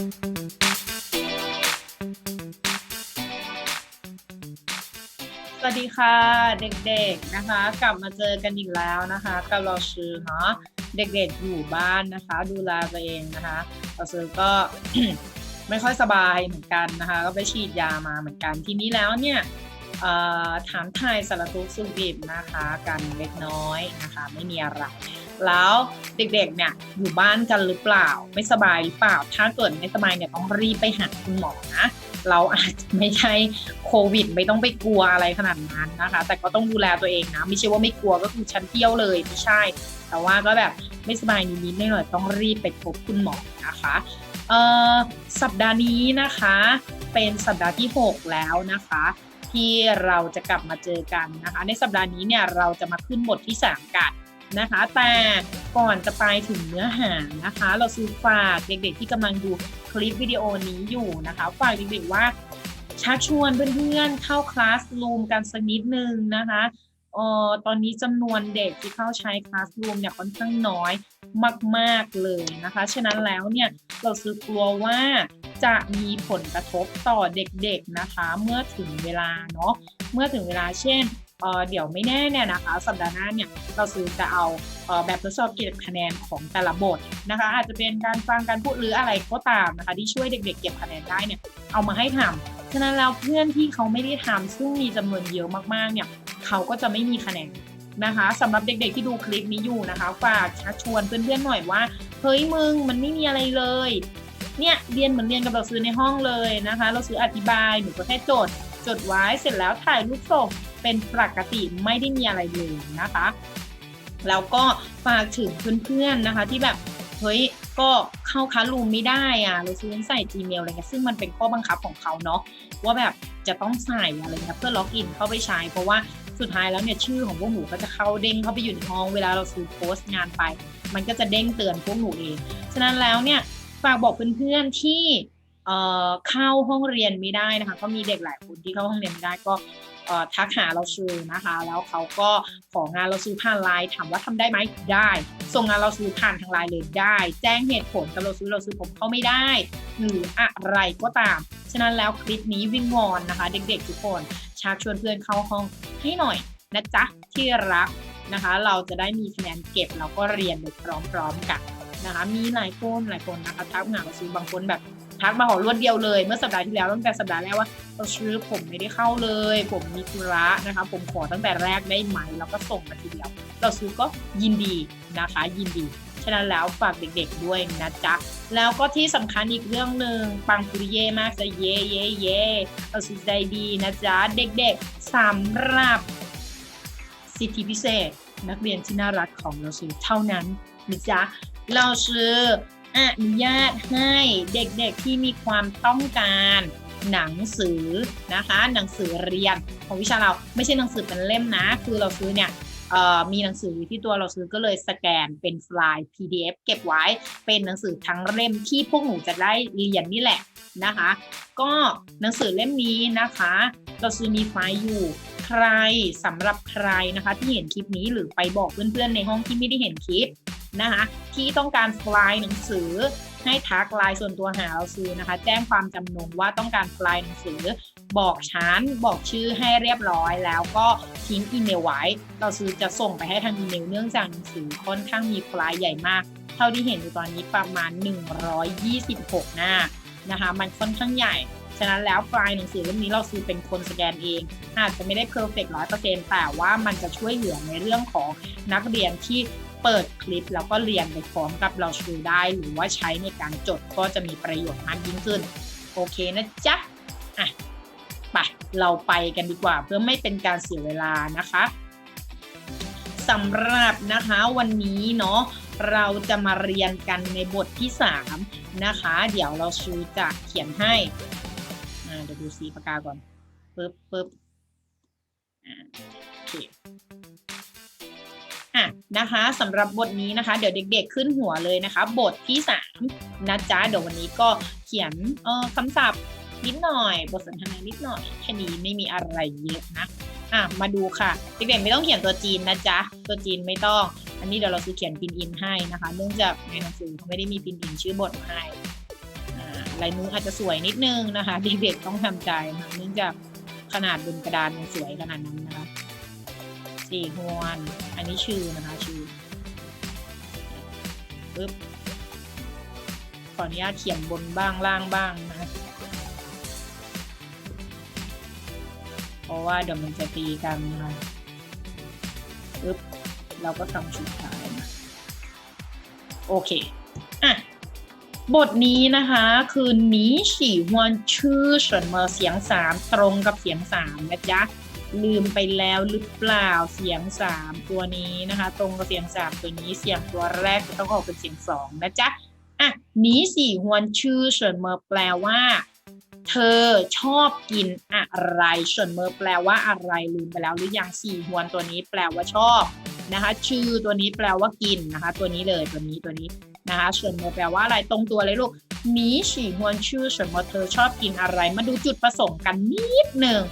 สวัสดีค่ะเด็กๆนะคะ กลับมาเจอกันอีกแล้วนะคะกับเราชื่อเนาะเด็กๆอยู่บ้านนะคะ ดูแลตัวเองนะคะเราซื้อก็ไม่ค่อยสบายเหมือนกันนะคะ ก็ไปฉีดยามาเหมือนกันทีนี้แล้วเนี่ยถามทายสารทุกสุขดิบนะคะ กันเล็กน้อยนะคะ ไม่มีอะไร แล้วเด็กๆเนี่ยอยู่บ้านกันหรือเปล่า ไม่สบายหรือเปล่า ถ้าเกิดไม่สบายเนี่ยต้องรีบไปหาคุณหมอนะเราอาจจะไม่ใช่โควิด ไม่ต้องไปกลัวอะไรขนาดนั้นนะคะ แต่ก็ต้องดูแลตัวเองนะไม่ใช่ว่าไม่กลัวก็คือฉันเที่ยวเลยไม่ใช่ แต่ว่าก็แบบไม่สบายนิดๆหน่อยๆต้องรีบไปพบคุณหมอนะคะเอ่อสัปดาห์นี้นะคะ เป็นสัปดาห์ที่ 6 แล้วนะคะ ที่เราจะกลับมาเจอกันนะคะ ในสัปดาห์นี้เนี่ยเราจะมาขึ้นบทที่ 3 กัน นะคะ แต่ก่อนจะไปถึงเนื้อหานะคะ เราซื้อฝากเด็กๆที่กำลังดูคลิปวิดีโอนี้อยู่นะคะฝากเด็กๆว่าชักชวนเพื่อนๆเข้าคลาสรูมกันสักนิดนึงนะคะเอ่อตอนนี้จำนวนเด็กที่เข้าใช้คลาสรูมเนี่ยค่อนข้างน้อยมากๆเลยนะคะ ฉะนั้นแล้วเนี่ยเราซื้อกลัวว่าจะมีผลกระทบต่อเด็กๆนะคะ เมื่อถึงเวลาเนาะเมื่อถึงเวลาเช่น เอ่อเดี๋ยวไม่แน่เนี่ยนะคะสัปดาห์หน้าเนี่ยเราซื้อจะเอาเออแบบทดสอบเก็บคะแนนของแต่ละบทนะคะ อาจจะเป็นการฟังการพูดหรืออะไรก็ตามนะคะที่ช่วยเด็กๆ เก็บคะแนนได้เนี่ยเอามาให้ทำฉะนั้นแล้วเพื่อนที่เขาไม่ได้ทำซึ่งมีจำนวนเยอะมากๆเนี่ยเขาก็จะไม่มีคะแนนนะคะสำหรับเด็กๆที่ดูคลิปนี้อยู่นะคะ ฝากชักชวนเพื่อนๆหน่อยว่าเฮ้ยมึงมันไม่มีอะไรเลยเนี่ยเรียนเหมือนเรียนกับเราซื้อในห้องเลยนะคะ เราซื้ออธิบายหนูก็แค่จด จดไว้เสร็จแล้วถ่ายรูปส่งเป็นปกติไม่ได้มีอะไรเลยนะคะแล้วก็ฝากถึงเพื่อนๆนะคะ ที่แบบเฮ้ยก็เข้าคัสรูมไม่ได้อะเราซื้อใส่ Gmail อะไรเงี้ยซึ่งมันเป็นข้อบังคับของเขาเนาะว่าแบบจะต้องใส่อะไรเงี้ยเพื่อล็อกอินเข้าไปใช้ เพราะว่าสุดท้ายแล้วเนี่ยชื่อของพวกหนูก็จะเข้าเด้งเข้าไปอยู่ในห้องเวลาเราซื้อโพสต์งานไป มันก็จะเด้งเตือนพวกหนูเอง ฉะนั้นแล้วเนี่ยฝากบอกเพื่อนๆที่ เข้าห้องเรียนไม่ได้นะคะ ก็มีเด็กหลายคนที่เข้าห้องเรียนไม่ได้ก็ทักหาเราซื้อนะคะ แล้วเขาก็ของานเราซื้อผ่านไลน์ถามว่าทำได้ไหมได้ ส่งงานเราซื้อผ่านทางไลน์เลยได้ แจ้งเหตุผลกับเราซื้อเราซื้อผมเข้าไม่ได้ หรืออะไรก็ตาม ฉะนั้นแล้วคลิปนี้วิ่งวอนนะคะ เด็กๆทุกคนชักชวนเพื่อนเข้าห้องให้หน่อยนะจ๊ะที่รักนะคะ เราจะได้มีคะแนนเก็บแล้วก็เรียนไปพร้อมๆกันนะคะ มีหลายคนหลายคนนะคะทักมาหาเราซื้อบางคนแบบ ทักมาขอรวดเดียวเลย เมื่อสัปดาห์ที่แล้วตั้งแต่สัปดาห์แรกว่าเราซื้อผมไม่ได้เข้าเลย ผมมีธุระนะคะ ผมขอตั้งแต่แรกได้ไหมแล้วก็ส่งมาทีเดียว เราซื้อก็ยินดีนะคะ ยินดีฉะนั้นแล้วฝากเด็กๆด้วยนะจ๊ะ แล้วก็ที่สำคัญอีกเรื่องหนึ่งปังปุริเย่มากจะเย่เย่เย่เราซื้อใจดีนะจ๊ะ เด็กๆสำหรับสิทธิพิเศษ นักเรียนที่น่ารักของเราซื้อเท่านั้นนะจ๊ะเราซื้อ อนุญาตให้เด็กๆที่มีความต้องการหนังสือนะคะ หนังสือเรียนของวิชาเราไม่ใช่หนังสือเป็นเล่มนะ คือเราซื้อเนี่ยมีหนังสืออยู่ที่ตัวเราซื้อก็เลยสแกนเป็นไฟล์ PDF เก็บไว้เป็นหนังสือทั้งเล่มที่พวกหนูจะได้เรียนนี่แหละนะคะ ก็หนังสือเล่มนี้นะคะ เราซื้อมีไฟล์อยู่ใครสำหรับใครนะคะ ที่เห็นคลิปนี้หรือไปบอกเพื่อนๆในห้องที่ไม่ได้เห็นคลิป นะคะที่ต้องการไฟล์หนังสือให้ทักไลน์ส่วนตัวหาเราซื้อนะคะ แจ้งความจำนงว่าต้องการไฟล์หนังสือ บอกชั้นบอกชื่อให้เรียบร้อย แล้วก็ทิ้งอีเมลไว้ เราซื้อจะส่งไปให้ทางอีเมลเนื่องจากหนังสือค่อนข้างมีไฟล์ใหญ่มาก เท่าที่เห็นอยู่ตอนนี้ประมาณ 126 หน้านะคะ มันค่อนข้างใหญ่ฉะนั้นแล้วไฟล์หนังสือเล่มนี้เราซื้อเป็นคนสแกนเองอาจจะไม่ได้เพอร์เฟกต์ร้อยเปอร์เซ็นต์แต่ว่ามันจะช่วยเหลือในเรื่องของนักเรียนที่ เปิดคลิปแล้วก็เรียนไปพร้อมกับเราชูได้ หรือว่าใช้ในการจดก็จะมีประโยชน์มากยิ่งขึ้น โอเคนะจ๊ะอะไปเราไปกันดีกว่าเพื่อไม่เป็นการเสียเวลานะคะสำหรับนะคะวันนี้เนาะเราจะมาเรียนกันในบทที่ 3 นะคะ เดี๋ยวเราชูจะเขียนให้อ่าเดี๋ยวดูสีปากกาก่อนปึ๊บปึ๊บอ่าโอเค นะคะสำหรับบทนี้นะคะ เดี๋ยวเด็ก ๆ ขึ้นหัวเลยนะคะ บทที่3นะจ๊ะเดี๋ยววันนี้ก็เขียนเออคำศัพท์นิดหน่อย บทสนทนานิดหน่อยแค่นี้ไม่มีอะไรเยอะนะอะมาดูค่ะเด็กๆไม่ต้องเขียนตัวจีนนะจ๊ะตัวจีนไม่ต้อง อันนี้เดี๋ยวเราซื้อเขียนพินอินให้นะคะ เนื่องจากในหนังสือเขาไม่ได้มีพินอินชื่อบทให้อ่าลายมืออาจจะสวยนิดนึงนะคะเด็กๆต้องทำใจนะเนื่องจากขนาดบนกระดานมันสวยขนาดนั้นนะคะ สี่ฮวน อันนี้ชื่อนะคะชื่อปึ๊บขออนุญาตเขียนบนบ้างล่างบ้างนะคะเพราะว่าเดี๋ยวมันจะตีกันนะคะปึ๊บเราก็ทำชุดท้ายนะโอเค อะ บทนี้นะคะ คือหนีฉี่ฮวนชื่อเฉินเมอเสียงสามตรงกับเสียงสามนะจ๊ะ ลืมไปแล้วหรือเปล่าเสียงสามตัวนี้นะคะ ตรงกับเสียงสามตัวนี้เสียงตัวแรกจะต้องออกเป็นเสียงสองนะจ๊ะอะหนีสี่ฮวนชื่อเฉินเมอแปลว่า เธอชอบกินอะไรเฉินเมอแปลว่าอะไรลืมไปแล้วหรือยังสี่ฮวนตัวนี้แปลว่าชอบนะคะ ชื่อตัวนี้แปลว่ากินนะคะ ตัวนี้เลยตัวนี้ตัวนี้นะคะเฉินโมอแปลว่าอะไรตรงตัวเลยลูกหนีฉี่ฮวนชื่อเฉินโมอเธอชอบกินอะไร มาดูจุดประสงค์กันนิดหนึ่ง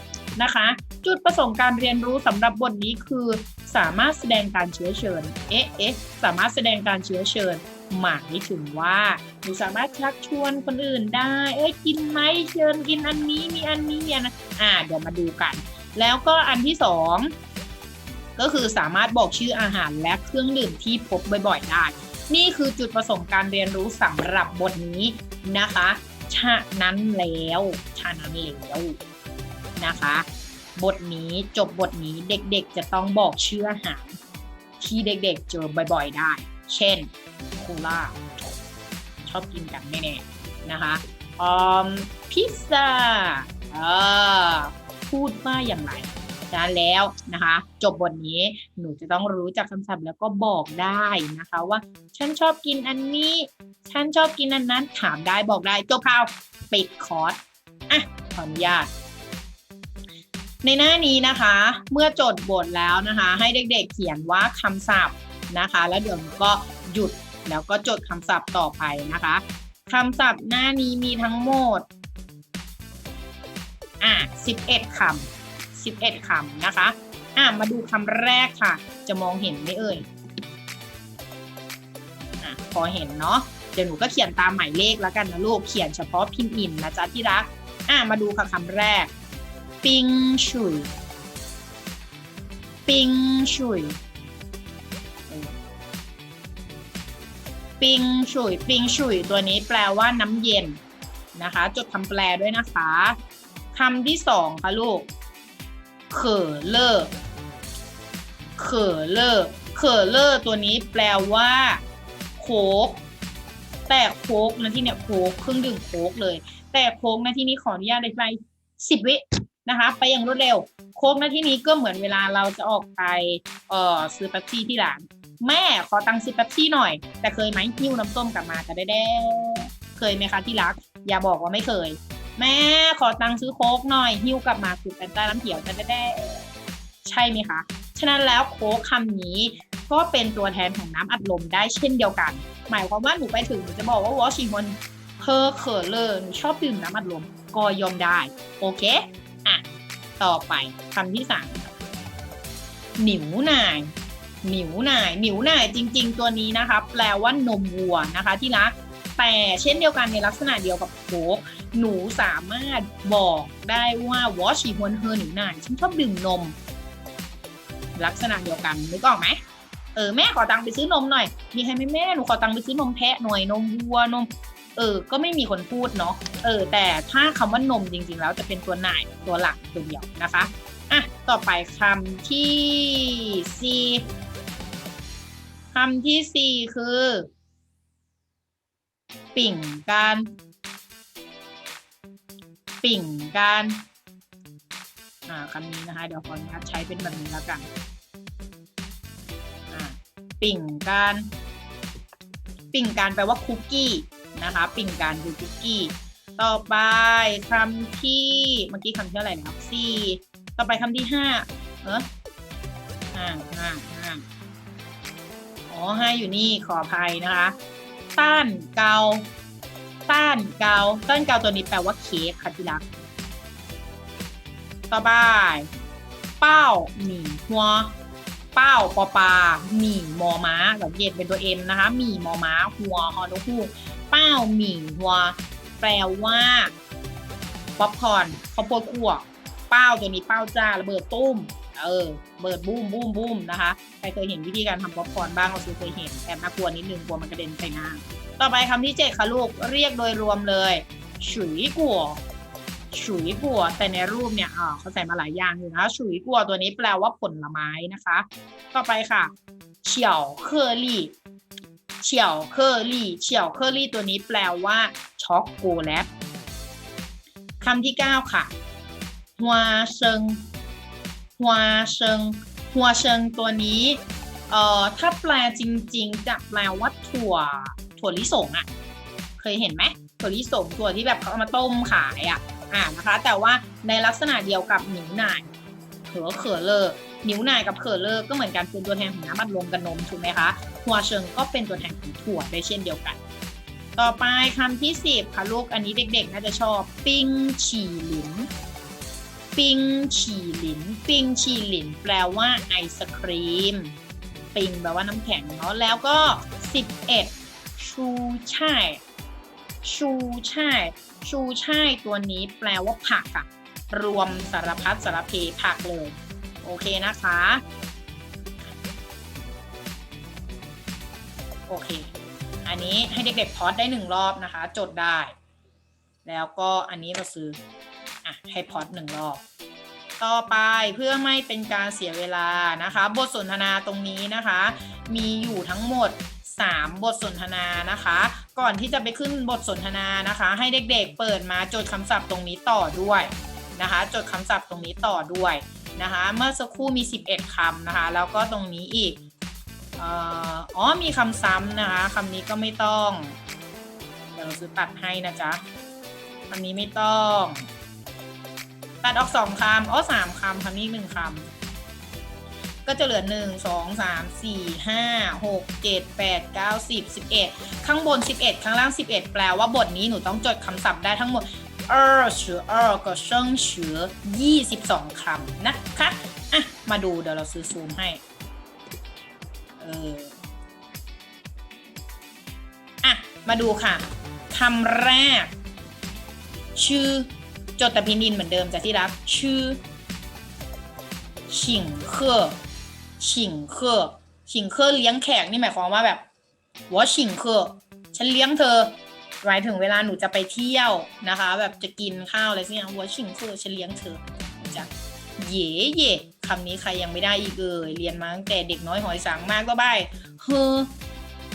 นะคะ จุดประสงค์การเรียนรู้สำหรับบทนี้คือ สามารถแสดงการเชื้อเชิญ เอ๊ะเอ๊ะสามารถแสดงการเชื้อเชิญ หมายถึงว่าหนูสามารถชักชวนคนอื่นได้ เอ้ยกินไหมเชิญกินอันนี้มีอันนี้อันนั้นอ่าเดี๋ยวมาดูกัน แล้วก็อันที่สองก็คือสามารถบอกชื่ออาหารและเครื่องดื่มที่พบบ่อยๆได้นี่คือจุดประสงค์การเรียนรู้สำหรับบทนี้นะคะ ฉะนั้นแล้ว ฉะนั้นแล้ว นะคะ บทนี้จบบทนี้เด็กๆจะต้องบอกชื่ออาหาร ที่เด็กๆเจอบ่อยๆได้ เช่นโคลาชอบกินกันแน่ๆนะคะออมพิซซ่าเออพูดว่าอย่างไรฉะนั้นแล้วนะคะ จบบทนี้หนูจะต้องรู้จักคำศัพท์แล้วก็บอกได้นะคะว่า ฉันชอบกินอันนี้ ฉันชอบกินอันนั้นถามได้บอกได้จบข่าวปิดคอร์สอะขออนุญาต ในหน้านี้นะคะ เมื่อจดบทแล้วนะคะ ให้เด็กๆเขียนว่าคำศัพท์นะคะ แล้วเดี๋ยวหนูก็หยุดแล้วก็จดคำศัพท์ต่อไปนะคะคำศัพท์หน้านี้มีทั้งหมดอะ11คำ11คำนะคะอะมาดูคำแรกค่ะ จะมองเห็นไหมเอ่ยอะพอเห็นเนาะเดี๋ยวหนูก็เขียนตามหมายเลขแล้วกันนะลูกเขียนเฉพาะพิมพ์อินนะจ๊ะที่รักอะมาดูค่ะคำแรก ปิงชุย ปิงชุย ปิงฉุย ปิงฉุย ตัวนี้แปลว่าน้ำเย็นนะคะ จดคำแปลด้วยนะคะคำที่สองค่ะลูก เขอเลอเขอเลอเขอเลอตัวนี้แปลว่าโคกแต่โคกนะที่เนี่ยโคกเครื่องดื่มโคกเลย แต่โคกนะที่นี้ขออนุญาตเลยไปสิบวิ นะคะ ไปอย่างรวดเร็ว โคกนะที่นี้ก็เหมือนเวลาเราจะออกไปเอ่อซื้อแป๊บซี่ที่ร้าน แม่ขอตังค์ซื้อแป๊บซี่หน่อย แต่เคยไหมหิ้วน้ำส้มกลับมาจะได้แด้เคยไหมคะที่รัก อย่าบอกว่าไม่เคย แม่ขอตังค์ซื้อโค้กหน่อยหิ้วกลับมาคือแฟนตาน้ำเขียวจะได้แด้ใช่ไหมคะ ฉะนั้นแล้วโค้กคำนี้ก็เป็นตัวแทนของน้ำอัดลมได้เช่นเดียวกัน หมายความว่าหนูไปถึงหนูจะบอกว่าวอชิงตันเพอเคอเลอหนูชอบดื่มน้ำอัดลมก็ยอมได้ โอเค ต่อไปคำที่สามหนิวนายหนิวนายหนิวนายจริง ๆ ตัวนี้นะคะ แปลว่านมวัวนะคะ ที่รักแต่เช่นเดียวกันในลักษณะเดียวกับโคกหนูสามารถบอกได้ว่าวอชีฮวนเฮอหนิวนายฉันชอบดื่มนม ลักษณะเดียวกันนึกออกไหมเออแม่ขอตังค์ไปซื้อนมหน่อยมีใครไหมแม่หนูขอตังค์ไปซื้อนมแพะหน่อยนมวัวนม เออ ก็ไม่มีคนพูดเนาะ เออ แต่ถ้าคำว่านมจริง ๆ แล้วจะเป็นตัวนายตัวหลักตัวเดียวนะคะ อะ ต่อไปคำที่สี่คำที่สี่คือ ปิ่งการปิ่งการอ่าคำนี้นะคะ เดี๋ยวขออนุญาตใช้เป็นแบบนี้แล้วกันอ่าปิ่งการ ปิ่งการแปลว่าคุกกี้ นะคะ ปิ่งการคือคุกกี้ ต่อไปคำที่เมื่อกี้คำที่เท่าไรนะครับสี่ต่อไปคำที่ห้าเออห้าห้าห้าอ๋อห้าอยู่นี่ขออภัยนะคะ ต้านเกา ต้านเกา ต้านเกาตัวนี้แปลว่าเค้กค่ะที่รักต่อไปเป้าหมี่หัวเป้าปอปลาหมี่มอม้าแบบเย็นเป็นตัวเอ็มนะคะหมี่มอม้าหัวฮอนกฮู เป้าหมี่หัวแปลว่าป๊อปคอร์นข้าวโพดคั่วเป้าตัวนี้เป้าจ้าระเบิดตุ้ม เออเบิดบูมบูมบูมนะคะใครเคยเห็นวิธีการทำป๊อปคอร์นบ้างเราคือเคยเห็นแอบน่ากลัวนิดนึงกลัวมันกระเด็นใส่หน้าต่อไปคำที่เจ็ดค่ะลูกเรียกโดยรวมเลยฉุยกัวฉุยกัวแต่ในรูปเนี่ยอ่าเขาใส่มาหลายอย่างอยู่นะฉุยกัวตัวนี้แปลว่าผลไม้นะคะ ต่อไปค่ะเฉียวเคอรี่ เฉียวเคอรี่เฉียวเคอรี่ตัวนี้แปลว่าช็อกโกแลตคำที่เก้าค่ะฮัวเซิงฮัวเซิงฮัวเซิงตัวนี้เอ่อถ้าแปลจริง ๆ จะแปลว่าถั่วถั่วลิสงอะเคยเห็นไหมถั่วลิสงถั่วที่แบบเขาเอามาต้มขายอะอ่านะคะ แต่ว่าในลักษณะเดียวกับหนิวหน่ายเขอเขอเลอ นิ้วหน่ายกับเขอร์เลอร์ก็เหมือนกันเป็นตัวแทนของน้ำมันลมกับนมถูกไหมคะหัวเชิงก็เป็นตัวแทนของถั่วได้เช่นเดียวกัน ต่อไปคำที่สิบค่ะลูกอันนี้เด็กๆ น่าจะชอบ ปิ้งฉี่หลินปิ้งฉี่หลินปิ้งฉี่หลินแปลว่าไอศครีม ปิ้งแปลว่าน้ำแข็งเนาะแล้วก็ 11 ชูช่ายชูช่ายชูช่ายตัวนี้แปลว่าผักอะรวมสารพัดสารเพผักเลย โอเคนะคะ โอเค อันนี้ให้เด็กๆพอดได้หนึ่งรอบนะคะ จดได้ แล้วก็อันนี้เราซื้ออะให้พอดหนึ่งรอบ ต่อไปเพื่อไม่เป็นการเสียเวลานะคะ บทสนทนาตรงนี้นะคะ มีอยู่ทั้งหมด3บทสนทนานะคะ ก่อนที่จะไปขึ้นบทสนทนานะคะ ให้เด็กๆเปิดมาจดคำศัพท์ตรงนี้ต่อด้วยนะคะ จดคำศัพท์ตรงนี้ต่อด้วย นะคะ เมื่อสักครู่มี 11คำนะคะ แล้วก็ตรงนี้อีกอ่ออ๋อมีคำซ้ำนะคะคำนี้ก็ไม่ต้องเดี๋ยวเราซื้อตัดให้นะจ๊ะคำนี้ไม่ต้อง ตัดออกสองคำอ๋อสามคำคำนี้หนึ่งคำก็จะเหลือหนึ่งสองสามสี่ห้าหกเจ็ดแปดเก้าสิบสิบเอ็ดข้างบนสิบเอ็ดข้างล่างสิบเอ็ดแปลว่าบทนี้หนูต้องจดคำศัพท์ได้ทั้งหมด 二十二个生词ยี่สิบสองคำนะคะ อ่ะ มาดูเดี๋ยวเราซื้อซูมให้ เออ อ่ะ มาดูค่ะคำแรก ชื่อ จดแต่พินินเหมือนเดิมจ้ะที่รัก ชื่อ ฉิงเคอฉิงเคอฉิงเคอเลี้ยงแขกนี่หมายความว่าแบบว่าฉิงเคอฉันเลี้ยงเธอ หมายถึงเวลาหนูจะไปเที่ยวนะคะ แบบจะกินข้าวอะไรสักอย่างว่าฉิงเคอฉันเลี้ยงเธอจะเย่เย่คำนี้ใครยังไม่ได้อีกเอ่ยเรียนมาตั้งแต่เด็กน้อยหอยสังมากก็ใบเฮอ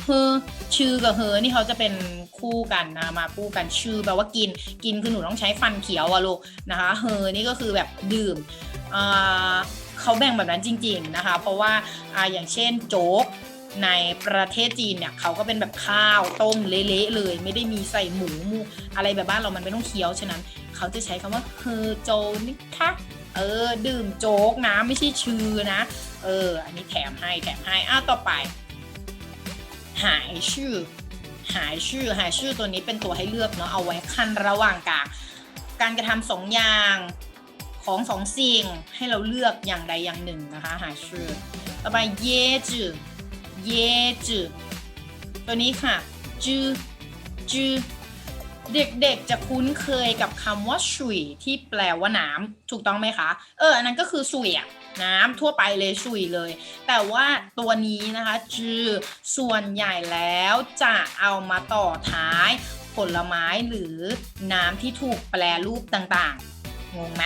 เฮอชื่อกับเฮอนี่เขาจะเป็นคู่กันนะมาคู่กันชื่อแปลว่ากินกินคือหนูต้องใช้ฟันเขียวอะลูกนะคะเฮอนี่ก็คือแบบดื่มอ่าเขาแบ่งแบบนั้นจริง ๆนะคะ เพราะว่าอ่าอย่างเช่นโจ๊ก ในประเทศจีนเนี่ยเขาก็เป็นแบบข้าวต้มเละๆเลย ไม่ได้มีใส่หมูมูอะไรแบบบ้านเรามันไม่ต้องเคี้ยวฉะนั้น เขาจะใช้คำว่าเฮอโจนี่คะเออ ดื่มโจ๊กนะไม่ใช่ชื่อนะ เออ อันนี้แถมให้แถมให้อ้าวต่อไป หายชื่อ หายชื่อหายชื่อตัวนี้เป็นตัวให้เลือกเนาะเอาไว้ขั้นระหว่างกลางการกระทำสองอย่างของสองสิ่งให้เราเลือกอย่างใดอย่างหนึ่งนะคะ หายชื่อ ต่อไปเยจือ เยจือตัวนี้ค่ะจือจือเด็กๆจะคุ้นเคยกับคำว่าชุยที่แปลว่าน้ำถูกต้องไหมคะ เออ อันนั้นก็คือสุยอะน้ำทั่วไปเลยชุยเลย แต่ว่าตัวนี้นะคะจือส่วนใหญ่แล้วจะเอามาต่อท้าย ผลไม้หรือน้ำที่ถูกแปลรูปต่างๆ งงไหม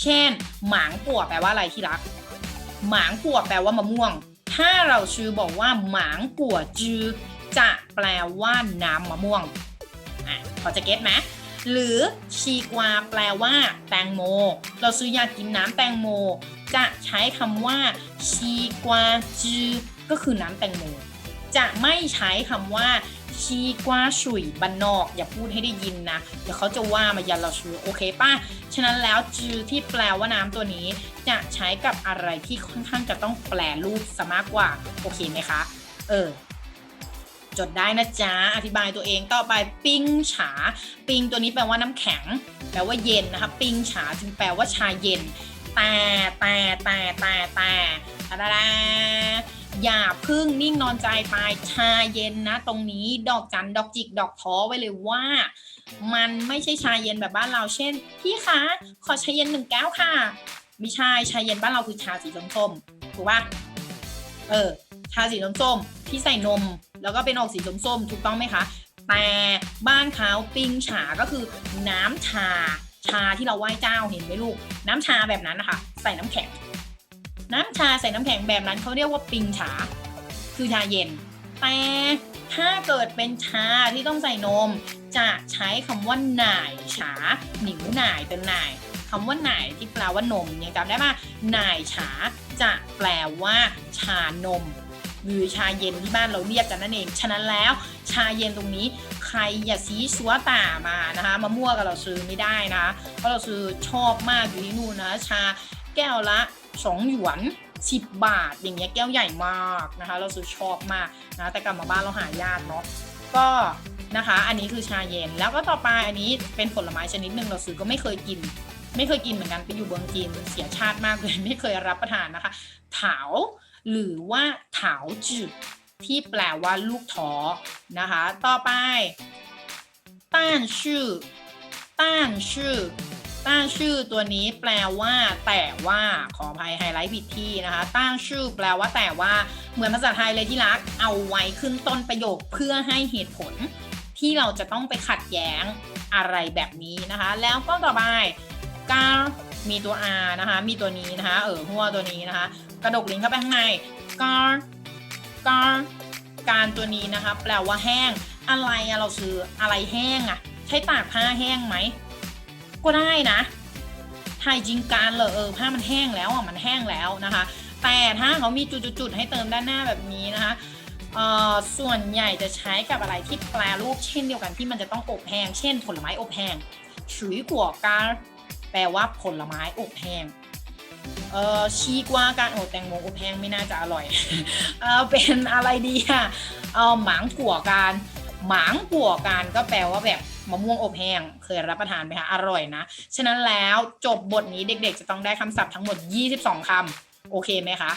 เช่น หมางกัวแปลว่าอะไรที่รัก หมางกัวแปลว่ามะม่วง ถ้าเราชื่อบอกว่าหมางกัวจือ จะแปลว่าน้ำมะม่วงอะพอจะเก็ตไหมหรือชีกวาแปลว่า แตงโม เราซื้อยากกินน้ำแตงโม จะใช้คำว่า ชีกวาจือ ก็คือน้ำแตงโม จะไม่ใช้คำว่าชีกวาฉุยบันนอก อย่าพูดให้ได้ยินนะ เดี๋ยวเขาจะว่ามายันเราชื่อโอเคป่ะ ฉะนั้นแล้วจือที่แปลว่าน้ำตัวนี้ จะใช้กับอะไรที่ค่อนข้างจะต้องแปลรูปซะมากกว่า โอเคไหมคะ เออจดได้นะจ๊ะ อธิบายตัวเองต่อไปปิ้งฉา ปิงตัวนี้แปลว่าน้ำแข็ง แปลว่าเย็นนะคะ ปิงฉาจึงแปลว่าชาเย็น แต่แต่แต่แต่แต่ตาดาอย่าพึ่งนิ่งนอนใจไปชาเย็นนะ ตรงนี้ดอกจันดอกจิกดอกท้อไว้เลยว่า มันไม่ใช่ชาเย็นแบบบ้านเราเช่น พี่คะขอชาเย็นหนึ่งแก้วค่ะ ไม่ใช่ชาเย็นบ้านเราคือชาสีส้มๆถูกปะเออชาสีส้มๆที่ใส่นม แล้วก็เป็นออกสีส้มๆถูกต้องไหมคะ แต่บ้านเขาปิ้งฉาก็คือน้ำชาชาที่เราไหว้เจ้าเห็นไหมลูก น้ำชาแบบนั้นนะคะใส่น้ำแข็ง น้ำชาใส่น้ำแข็งแบบนั้นเขาเรียกว่าปิงฉา คือชาเย็น แต่ถ้าเกิดเป็นชาที่ต้องใส่นม จะใช้คำว่าหน่ายฉาหนิวหน่ายเป็นหน่าย คำว่าหน่ายที่แปลว่านมยังจำได้ไหมหน่ายฉาจะแปลว่าชานมหรือชาเย็นที่บ้านเราเรียกกันนั่นเอง ฉะนั้นแล้วชาเย็นตรงนี้ใครอย่าซีซัวต่ามานะคะมามั่วกับเราซื้อไม่ได้นะเพราะเราซื้อชอบมากอยู่ที่นู่นนะชาแก้วละสองหยวน 10 บาท อย่างเงี้ยแก้วใหญ่มากนะคะ เราซื้อชอบมากนะแต่กลับมาบ้านเราหายากเนาะก็นะคะ อันนี้คือชาเย็นแล้วก็ต่อไปอันนี้เป็นผลไม้ชนิดหนึ่งเราซื้อก็ไม่เคยกิน ไม่เคยกินเหมือนกันไปอยู่เมืองจีนเสียชาติมากเลยไม่เคยรับประทานนะคะถาหรือว่าถาจืดที่แปลว่าลูกท้อนะคะ ต่อไปต้านชื่อต้านชื่อต้านชื่อตัวนี้แปลว่า แต่ว่าขออภัยไฮไลท์ผิดที่นะคะต้านชื่อแปลว่าแต่ว่าเหมือนภาษาไทยเลยที่รัก เอาไว้ขึ้นต้นประโยคเพื่อให้เหตุผล ที่เราจะต้องไปขัดแย้งอะไรแบบนี้นะคะ แล้วก็ต่อไป กามีตัว R นะคะ มีตัวนี้นะคะ เออหัวตัวนี้นะคะ กระดกลิ้นเข้าไปข้างในการกา การตัวนี้นะคะ แปลว่าแห้ง อะไรอะเราซื้ออะไรแห้งอะใช้ตากผ้าแห้งไหม ก็ได้นะไทยจริงการเลยเออผ้ามันแห้งแล้วอะ มันแห้งแล้วนะคะ แต่ถ้าเขามีจุดๆให้เติมด้านหน้าแบบนี้นะคะออส่วนใหญ่จะใช้กับอะไรที่แปลรูปเช่นเดียวกันที่มันจะต้องอบแห้ง เช่น ผลไม้อบแห้งฉุยกัวการ ลว่าผลไม้อบแห้งเออชีกว่าการอ้แตงโมอบแห้งไม่น่าจะอร่อยเออเป็นอะไรดีอะเออหมางกัวการหมางกัวการก็แปลว่าแบบมะม่วงอบแห้งเคยรับประทานไหมคะอร่อยนะ ฉะนั้นแล้วจบบทนี้เด็กๆ จะต้องได้คำศัพท์ทั้งหมด 22 คำโอเคไหมคะ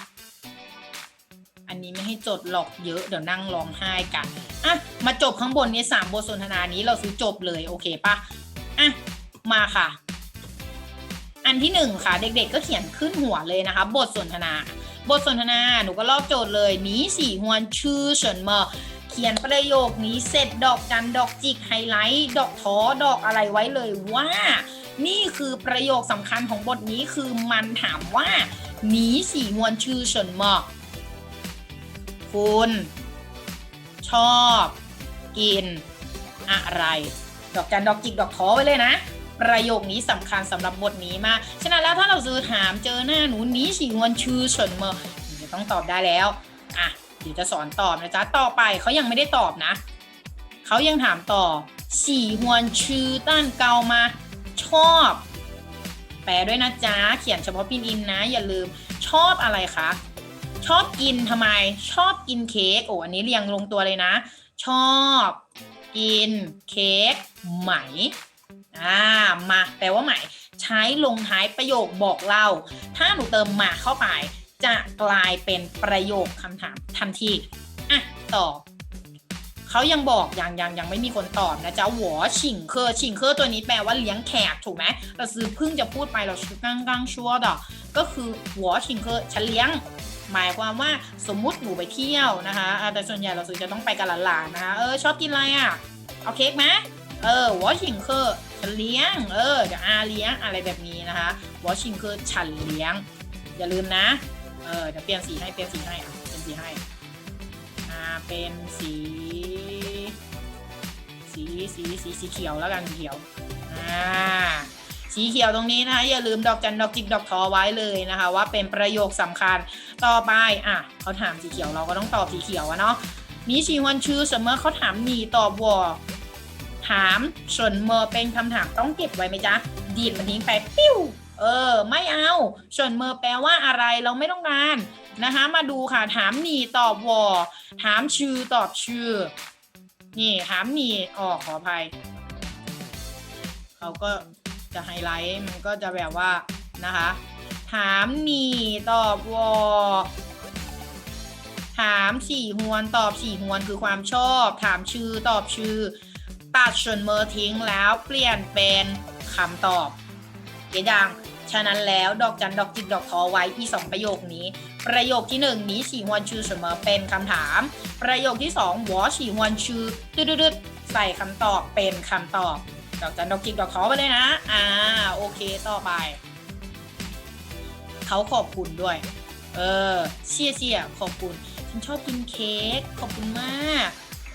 อันนี้ไม่ให้จดหรอกเยอะเดี๋ยวนั่งร้องไห้กันอะมาจบข้างบนนี้สามบทสนทนานี้เราซื้อจบเลยโอเคปะอะมาค่ะ อันที่หนึ่งค่ะ เด็กๆ ก็เขียนขึ้นหัวเลยนะคะ บทสนทนา บทสนทนาหนูก็ลอกโจทย์เลยหนีสี่ฮวนชื่อเฉินเมอเขียนประโยคนี้เสร็จดอกจันดอกจิกไฮไลท์ดอกท้อดอกอะไรไว้เลยว่า นี่คือประโยคสำคัญของบทนี้คือมันถามว่าหนีสี่ฮวนชื่อเฉินเมอคุณชอบ กิน อะไร ดอกจันดอกจิกดอกท้อไว้เลยนะ ประโยคนี้สำคัญสำหรับบทนี้มาก ฉะนั้นแล้วถ้าเราซื้อถามเจอหน้าหนูนี้ฉีงวนชื่อเฉินเมอหนูจะต้องตอบได้แล้ว อะเดี๋ยวจะสอนตอบนะจ๊ะ ต่อไปเขายังไม่ได้ตอบนะ เขายังถามต่อสี่ฮวนชื่อต้านเกามา ชอบ แปลด้วยนะจ๊ะ เขียนเฉพาะพินอินนะ อย่าลืมชอบอะไรคะ ชอบกินทำไม ชอบกินเค้ก โอ้ อันนี้เรียงลงตัวเลยนะ ชอบกินเค้กไหม อ่ามาแปลว่าไหมใช้ลงท้ายประโยคบอกเล่า ถ้าหนูเติมมาเข้าไป จะกลายเป็นประโยคคำถามทันทีอะต่อเขายังบอกยังยังยังไม่มีคนตอบนะจ๊ะหัวฉิงเคอฉิงเคอตัวนี้แปลว่าเลี้ยงแขกถูกไหมเราซื้อเพิ่งจะพูดไปเราชื่อกังกังชัวดอกก็คือหัวฉิงเคอฉันเลี้ยง หมายความว่าสมมุติหนูไปเที่ยวนะคะแต่ส่วนใหญ่เราซื้อจะต้องไปกับหลานๆนะคะเออชอบกินอะไรอะเอาเค้กไหมเออหัวฉิงเคอ ฉันเลี้ยง เออเดี๋ยวอาเลี้ยงอะไรแบบนี้นะคะหัวฉิงเคอฉันเลี้ยง อย่าลืมนะ เออเดี๋ยวเปลี่ยนสีให้เปลี่ยนสีให้อะเปลี่ยนสีให้อ่าเป็นสี สีสีสีสีเขียวแล้วกันสีเขียวอ่าสีเขียวตรงนี้นะคะอย่าลืมดอกจันดอกจิกดอกทอไว้เลยนะคะ ว่าเป็นประโยคสำคัญต่อไปอะเขาถามสีเขียวเราก็ต้องตอบสีเขียวอะเนาะมีชีวันชื่อเสมอเขาถามหนีตอบวอ ถาม ส่วนเมอเป็นคำถามต้องเก็บไว้ไหมจ๊ะ ดีดมันทิ้งไปปิ้ว เออ ไม่เอา ส่วนเมอแปลว่าอะไรเราไม่ต้องการนะคะ มาดูค่ะ ถามหนีตอบวอ ถามชื่อตอบชื่อ นี่ถามหนีอ๋อขออภัย เขาก็จะไฮไลท์มันก็จะแบบว่านะคะ ถามหนีตอบวอถถามสี่ฮวนตอบสี่ฮวนคือความชอบ ถามชื่อตอบชื่อ ตัดส่วนเมอร์ทิ้งแล้วเปลี่ยนเป็นคำตอบเก็ตยังฉะนั้นแล้วดอกจันดอกจิกดอกทอไว้อีสองประโยคนี้ ประโยคที่หนึ่งนี้ฉีฮวนชื่อเสมอเป็นคำถาม ประโยคที่สองหวอฉีฮวนชื่อดึดๆใส่คำตอบเป็นคำตอบ ดอกจันดอกจิกดอกทอไปเลยนะ อ่าโอเคต่อไป เขาขอบคุณด้วย เออเชี่ยเชี่ยขอบคุณ ฉันชอบกินเค้กขอบคุณมาก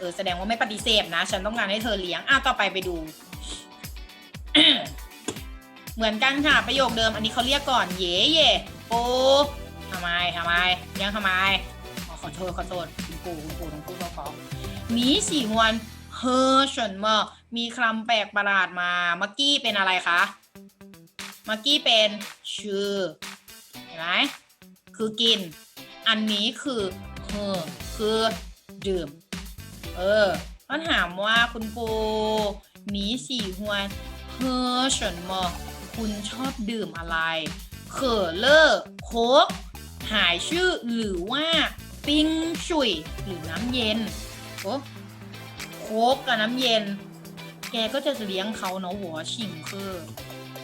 ออแสดงว่าไม่ปฏิเสธนะ ฉันต้องการให้เธอเลี้ยงอ้าวต่อไปไปดู เหมือนกันค่ะ ประโยคเดิม อันนี้เขาเรียกก่อน เย่เย่ปูทำไมทำไมเลี้ยงทำไมขอโทษขอโทษคุณปู่คุณปู่ต้องพูดขาเขาหนีสี่วันเฮอเฉินเมอร์มีคำแปลกประหลาดมาเมื่อกี้เป็นอะไรคะเมื่อกี้เป็นชื่อเห็นไหมคือกิน อันนี้คือเฮอคือดื่ม เออก็ถามว่าคุณปูหนีสี่ฮวนเฮอเฉินมอคุณชอบดื่มอะไรเคอเลอร์โคกหายชื่อหรือว่าปิ้งชุยหรือน้ำเย็นโอ้โคกกับน้ำเย็น แกก็จะเลี้ยงเขาเนาะหัวชิงคือ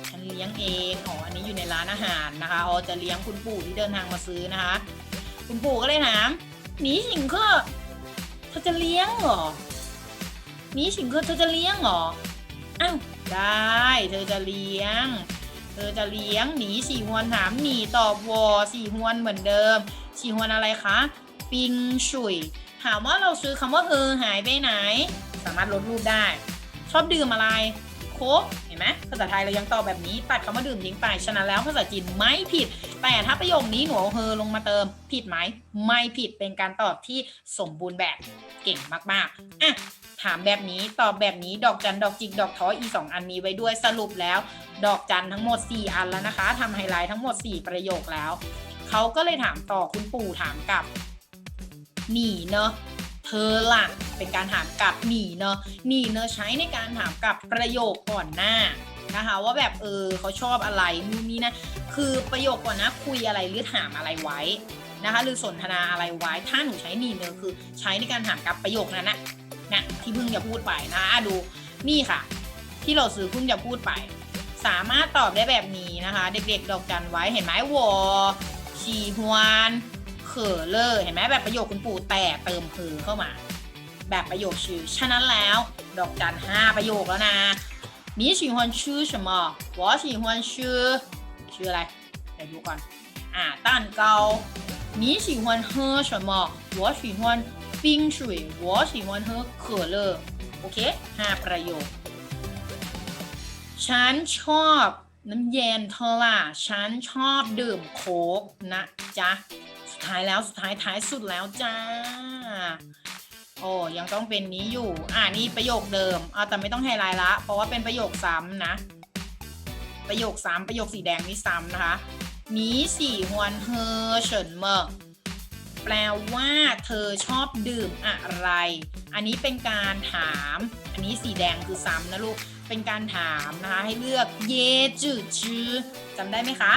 ฉันเลี้ยงเองอ๋ออันนี้อยู่ในร้านอาหารนะคะอ๋อจะเลี้ยงคุณปู่ที่เดินทางมาซื้อนะคะ คุณปู่ก็เลยถามหนีชิงเคอเธ อจะเลี้ยงเหรอหนีชิงเคอเธอจะเลี้ยงเหรอ อ้าว ได้ เธอจะเลี้ยง เธอจะเลี้ยงหนีสี่ฮวนถามหนีตอบวอสี่ฮวนเหมือนเดิมสี่ฮวนอะไรคะ ปิงฉุย ถามว่าเราซื้อคำว่าเฮอหายไปไหน สามารถลดรูปได้ ชอบดื่มอะไร โค้ก ไหมภาษาไทยเรายังตอบแบบนี้ตัดคำว่าดื่มทิ้งไปฉะนั้นแล้วภาษาจีนไม่ผิด แต่ถ้าประโยคนี้หนูเอาเฮอลงมาเติมผิดไหมไม่ผิดเป็นการตอบที่สมบูรณ์แบบเก่งมากๆอะถามแบบนี้ตอบแบบนี้ดอกจันดอกจิกดอกท้ออีสองอันนี้ไว้ด้วยสรุปแล้ว ดอกจันทั้งหมด 4 อันแล้วนะคะทำไฮไลท์ทั้งหมด 4 ประโยคแล้ว เขาก็เลยถามต่อคุณปู่ถามกลับหนีเนอะ เธอล่ะ เป็นการถามกลับหนีเนอะหนีเนอะใช้ในการถามกลับประโยคก่อนหน้านะคะว่าแบบเออเขาชอบอะไรนู่นนี่นะคือประโยคก่อนน้าคุยอะไรหรือถามอะไรไว้นะคะหรือสนทนาอะไรไว้ ถ้าหนูใช้หนีเนอะคือใช้ในการถามกลับประโยคนั้นนะนะที่เพิ่งจะพูดไปนะอะดูนี่ค่ะ ที่เราซื้อเพิ่งจะพูดไป สามารถตอบได้แบบนี้นะคะ เด็กๆดอกจันไว้เห็นไหมวอชีฮวน เขอเลอเห็นไหมแบบประโยคคุณปู่แต่เติมเพอเข้ามา แบบประโยคชื่อ ฉะนั้นแล้ว ดอกจันห้าประโยคแล้วนะ你喜欢吃什么我喜欢吃ชื่ออะไรเดี๋ยวดูก่อน อ่า蛋糕你喜欢喝什么我喜欢冰水我喜欢喝可乐โอเคห้าประโยค ฉันชอบน้ำเย็นเธอล่ะ ฉันชอบดื่มโค้กนะจ๊ะ สุด ท้ายแล้วสุดท้ายท้ายสุดแล้วจ้า โอ้ยังต้องเป็นนี้อยู่ อ่านี่ประโยคเดิมเอาแต่ไม่ต้องไฮไลท์ละ เพราะว่าเป็นประโยคซ้ำนะ ประโยคซ้ำประโยคสีแดงนี่ซ้ำนะคะนีสี่ฮวนเฮอเฉินเมอแปลว่าเธอชอบดื่มอะไร อันนี้เป็นการถาม อันนี้สีแดงคือซ้ำนะลูก เป็นการถามนะคะให้เลือกเยจืดจือจำได้ไหมคะ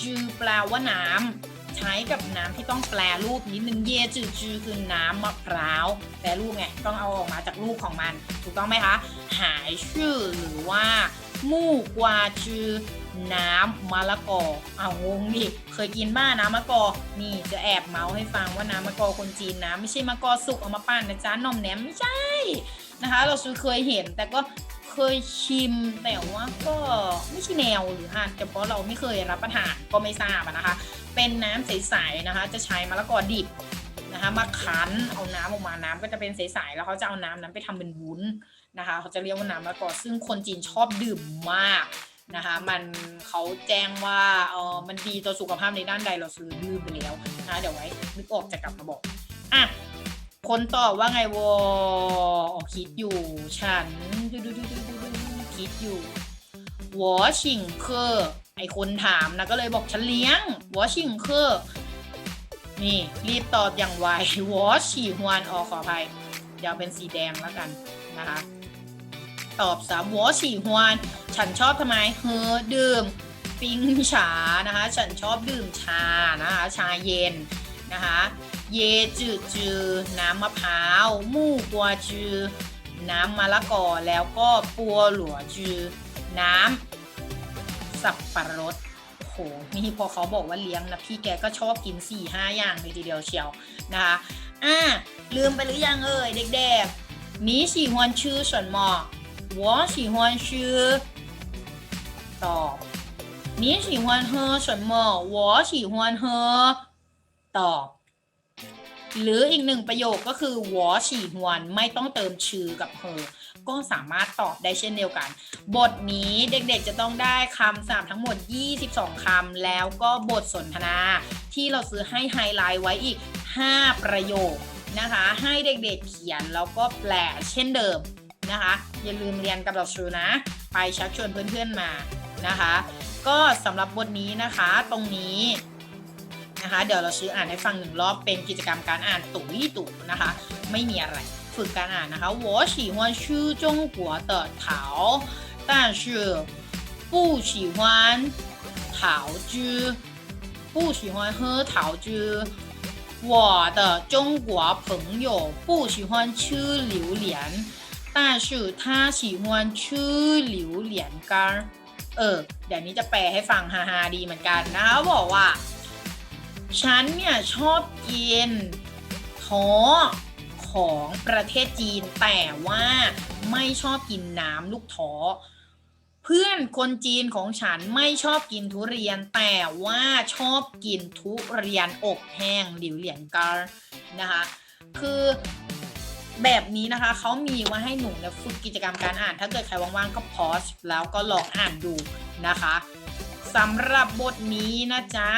จือแปลว่าน้ำ ใช้กับน้ำที่ต้องแปลรูปนิดนึงเยจืดจือคือน้ำมะพร้าวแปลรูปไงต้องเอาออกมาจากลูกของมัน ถูกต้องไหมคะ หายชื่อหรือว่ามู่กวาจือน้ำมะละกอเอาวงงดิเคยกินบ้าน้ำมะกอ นี่จะแอบเมาส์ให้ฟังว่าน้ำมะกอคนจีนนะ ไม่ใช่มะกอสุกเอามาปั้นนะจ๊ะนมแหนมไม่ใช่นะคะ เราเคยเห็นแต่ก็ เคยชิมแต่ว่าก็ไม่ใช่แนวหรืออาจจะเพราะเราไม่เคยรับประทานก็ไม่ทราบนะคะ เป็นน้ำใสๆนะคะ จะใช้มะละกอดิบนะคะมาคั้นเอาน้ำออกมาน้ำก็จะเป็นใสๆแล้วเขาจะเอาน้ำนั้นไปทำเป็นวุ้นนะคะเขาจะเรียกว่าน้ำมะละกอซึ่งคนจีนชอบดื่มมากนะคะมันเขาแจ้งว่าเออมันดีต่อสุขภาพในด้านใดเราซื้อดื่มไปแล้วนะคะเดี๋ยวไว้นึกออกจะกลับมาบอกอะ คนตอบว่าไงวอคิดอยู่ ฉันดูดูดูดูดูคิดอยู่วอชิงเคอร์ไอคนถามนะก็เลยบอกฉันเลี้ยงวอชิงเคอร์นี่รีบตอบอย่างไววอฉีฮวนออขออภัยเดี๋ยวเป็นสีแดงแล้วกันนะคะตอบสามวอฉีฮวนฉันชอบทำไมเฮอดื่มปิงฉานะคะ ฉันชอบดื่มชานะคะชาเย็นนะคะ เยจือจือ น้ำมะพร้าว มู่กัวจือ น้ำมะละกอแล้วก็ปัวหลัวจือ น้ำสับปะรดโหนี่พอเขาบอกว่าเลี้ยงนะพี่แกก็ชอบกิน4ี่ห้าอย่างเลยทีเดียวเชียวนะคะอ่าลืมไปหรือยังเอ่ยเด็กๆนี้สี่ฮวนชื่อส่วนหมอวอสี่ฮวนชื่อตอบนี้สี่ฮวนเฮอส่วนหมอวอสี่ฮวนเฮอตอบ หรืออีกหนึ่งประโยคก็คือวอฉีหวนไม่ต้องเติมชื่อกับเธอก็สามารถตอบได้เช่นเดียวกัน บทนี้เด็กๆจะต้องได้คำสามทั้งหมด 22 คำ แล้วก็บทสนทนา ที่เราซื้อให้ไฮไลท์ไว้อีก 5 ประโยคนะคะ ให้เด็กๆเขียนแล้วก็แปลเช่นเดิมนะคะ อย่าลืมเรียนกับเราชูนะ ไปชักชวนเพื่อนๆมานะคะ ก็สำหรับบทนี้นะคะตรงนี้ นะคะ เดี๋ยวเราชื่ออ่านให้ฟังหนึ่งรอบเป็นกิจกรรมการอ่านตู่ยี่ตู่นะคะ ไม่มีอะไร ฝึกการอ่านนะคะ我喜欢吃中国的桃但是不喜欢桃汁不喜欢喝桃汁我的中国朋友不喜欢吃榴莲但是他喜欢吃榴莲干儿เออ เดี๋ยวนี้จะแปลให้ฟังฮาๆดีเหมือนกันนะคะบอกว่า ฉันเนี่ยชอบกินท้อของประเทศจีน แต่ว่าไม่ชอบกินน้ำลูกท้อเพื่อนคนจีนของฉันไม่ชอบกินทุเรียน แต่ว่าชอบกินทุเรียนอบแห้งหลิวเหลียนกานะคะ คือแบบนี้นะคะเขามีไว้ให้หนูเนี่ยฝึกกิจกรรมการอ่าน ถ้าเกิดใครว่างๆก็พอสแล้วก็ลองอ่านดูนะคะสำหรับบทนี้นะจ๊ะ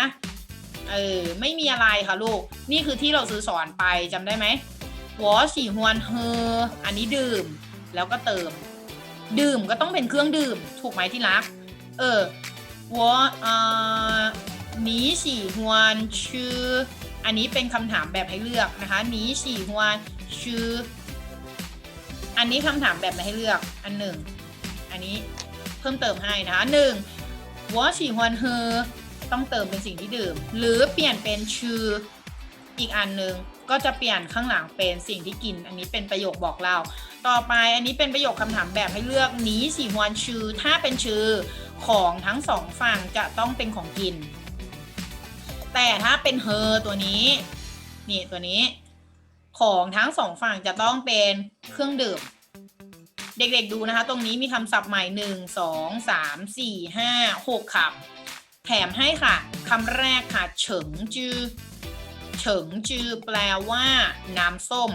เออไม่มีอะไรค่ะลูก นี่คือที่เราซื้อสอนไปจำได้ไหมหัวสีฮวนเฮออันนี้ดื่ม แล้วก็เติม ดื่มก็ต้องเป็นเครื่องดื่ม ถูกไหมที่รัก เออหัวอ่าหนีสีฮวนชื่ออันนี้เป็นคำถามแบบให้เลือกนะคะนีสีฮวนชื่ออันนี้คำถามแบบไม่ให้เลือกอันหนึ่ง อันนี้เพิ่มเติมให้นะคะหนึ่งหัวสีฮวนเฮอ ต้องเติมเป็นสิ่งที่ดื่ม หรือเปลี่ยนเป็นชื่ออีกอันหนึ่งก็จะเปลี่ยนข้างหลังเป็นสิ่งที่กิน อันนี้เป็นประโยคบอกเล่าต่อไปอันนี้เป็นประโยคคำถามแบบให้เลือกหนีสีฮวนชื่อถ้าเป็นชื่อของทั้งสองฝั่งจะต้องเป็นของกิน แต่ถ้าเป็นเฮอตัวนี้นี่ตัวนี้ ของทั้งสองฝั่งจะต้องเป็นเครื่องดื่ม เด็กๆดูนะคะ ตรงนี้มีคำศัพท์ใหม่หนึ่งสองสามสี่ห้าหกคำ แถมให้ค่ะคำแรกค่ะ เฉิงจือ เฉิงจือแปลว่า น้ำส้ม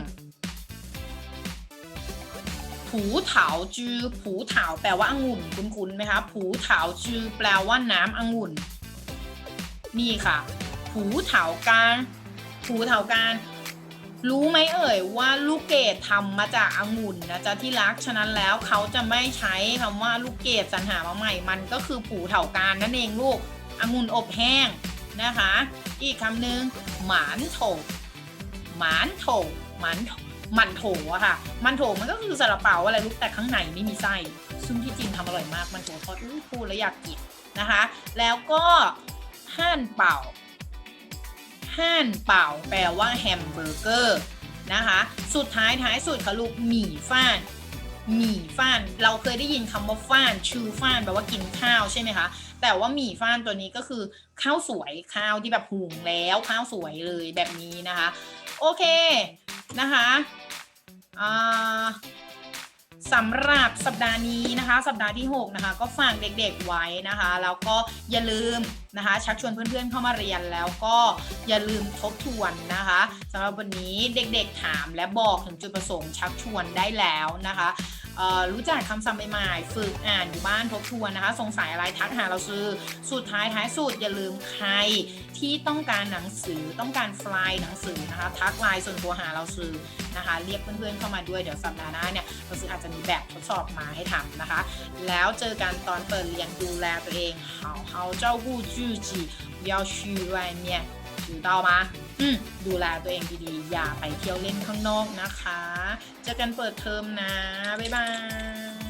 ผูเถาจือ ผูเถาแปลว่าองุ่นคุ้นๆไหมคะผูเถาจือ แปลว่าน้ำองุ่น นี่ค่ะผูเถาการผูเถาการรู้ไหมเอ่ยว่าลูกเกดทำมาจากองุ่นนะจ๊ะที่รักฉะนั้นแล้วเขาจะไม่ใช้คำว่าลูกเกดสรรหามาใหม่ มันก็คือผูเถาการนั่นเองลูก องุ่นอบแห้งนะคะ อีกคำหนึ่งหมานโถหมานโถหมานโถมันโถอะค่ะ มันโถมันก็คือซาลาเปาอะไรลูกแต่ข้างในไม่มีไส้ซึ่งที่จริงทำอร่อยมากมันโถทอดอู้พูดแล้วอยากกินนะคะ แล้วก็ห่านเป่าห่านเป่าแปลว่าแฮมเบอร์เกอร์นะคะ สุดท้ายท้ายสุดค่ะลูกหมี่ฟ้านหมี่ฟ้าน เราเคยได้ยินคำว่าฟ้านชื่อฟ้านแปลว่ากินข้าวใช่ไหมคะ แต่ว่าหมี่ฟ้านตัวนี้ก็คือข้าวสวยข้าวที่แบบหุงแล้วข้าวสวยเลยแบบนี้นะคะ โอเคนะคะอ่าสำหรับสัปดาห์นี้นะคะ สัปดาห์ที่ 6 นะคะ ก็ฝากเด็กๆไว้นะคะ แล้วก็อย่าลืมนะคะ ชักชวนเพื่อนๆเข้ามาเรียนแล้วก็อย่าลืมทบทวนนะคะสำหรับวันนี้เด็กๆถามและบอกถึงจุดประสงค์ชักชวนได้แล้วนะคะ รู้จักคำศัพท์ใหม่ๆฝึกอ่านอยู่บ้านทบทวนนะคะ สงสัยอะไรทักหาเราซื้อสุดท้ายท้ายสุดอย่าลืมใครที่ต้องการหนังสือต้องการไฟล์หนังสือนะคะ ทักไลน์ส่วนตัวหาเราซื้อนะคะ เรียกเพื่อนๆเข้ามาด้วยเดี๋ยวสัปดาห์หน้าเนี่ยเราซื้ออาจจะมีแบบทดสอบมาให้ทำนะคะ แล้วเจอกันตอนเปิดเรียนดูแลตัวเอง好好照顾自己不要去外面知道吗อืม ดูแลตัวเองดีๆ อย่าไปเที่ยวเล่นข้างนอกนะคะ เจอกันเปิดเทอมนะ บ๊ายบาย